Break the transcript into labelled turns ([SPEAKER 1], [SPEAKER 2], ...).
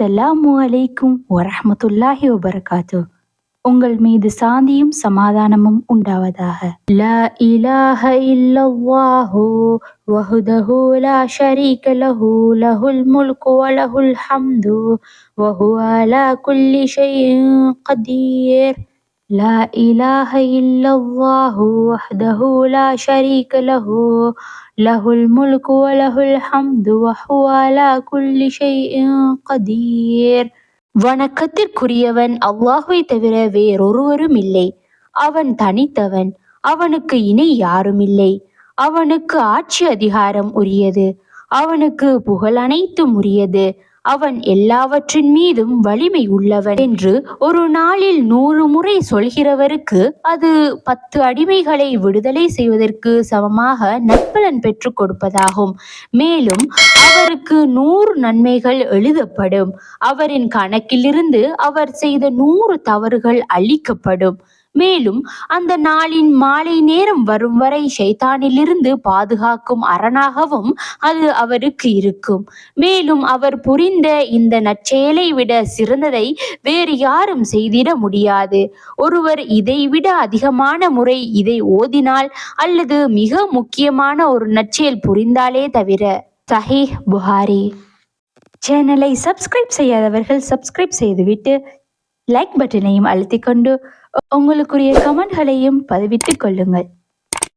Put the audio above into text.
[SPEAKER 1] அஸ்ஸலாமு அலைக்கும் வரஹ்மத்துல்லாஹி வபரகாத்து உங்கள் மீது சாந்தியும் சமாதானமும் உண்டாவதாக லா இலாஹ இல்லல்லாஹு வஹ்தஹு லா ஷரீக லஹு லஹுல் முல்கு வ லஹுல் ஹம்து வஹுவ அலா குல்லி ஷைஇன் கதீர் لا إله إلا الله وحده لا شريك له. له الملك وله الحمد وهو على كل شيء قدير. வணக்கத்திற்குரியவன் அல்லாஹுவை தவிர வேறொருவரும் இல்லை. அவன் தனித்தவன் அவனுக்கு இணை யாரும் இல்லை. அவனுக்கு ஆட்சி அதிகாரம் உரியது அவனுக்கு புகழ் அனைத்தும் உரியது. அவன் எல்லாவற்றின் மீதும் வலிமை உள்ளவன் என்று ஒரு நாளில் நூறு முறை சொல்கிறவருக்கு அது பத்து அடிமைகளை விடுதலை செய்வதற்கு சமமாக நற்பலன் பெற்றுக் கொடுப்பதாகும். மேலும் அவருக்கு நூறு நன்மைகள் எழுதப்படும். அவரின் கணக்கிலிருந்து அவர் செய்த நூறு தவறுகள் அழிக்கப்படும். மேலும் அந்த நாளின் மாலை நேரம் வரும் வரை ஷைத்தானிலிருந்து பாதுகாக்கும் அரணாகவும் அது அவருக்கு இருக்கும். மேலும் அவர் புரிந்த இந்த நற்செயலை விட சிறந்ததை வேறு யாரும் செய்திட முடியாது. ஒருவர் இதைவிட அதிகமான முறை இதை ஓதினால் அல்லது மிக முக்கியமான ஒரு நற்செயல் புரிந்தாலே தவிர சஹீஹ் புகாரி. சேனலை சப்ஸ்கிரைப் செய்யாதவர்கள் சப்ஸ்கிரைப் செய்துவிட்டு லைக் பட்டனையும் அழுத்திக் கொண்டு உங்களுக்குரிய கமெண்ட்களையும் பதிவிட்டுக் கொள்ளுங்கள்.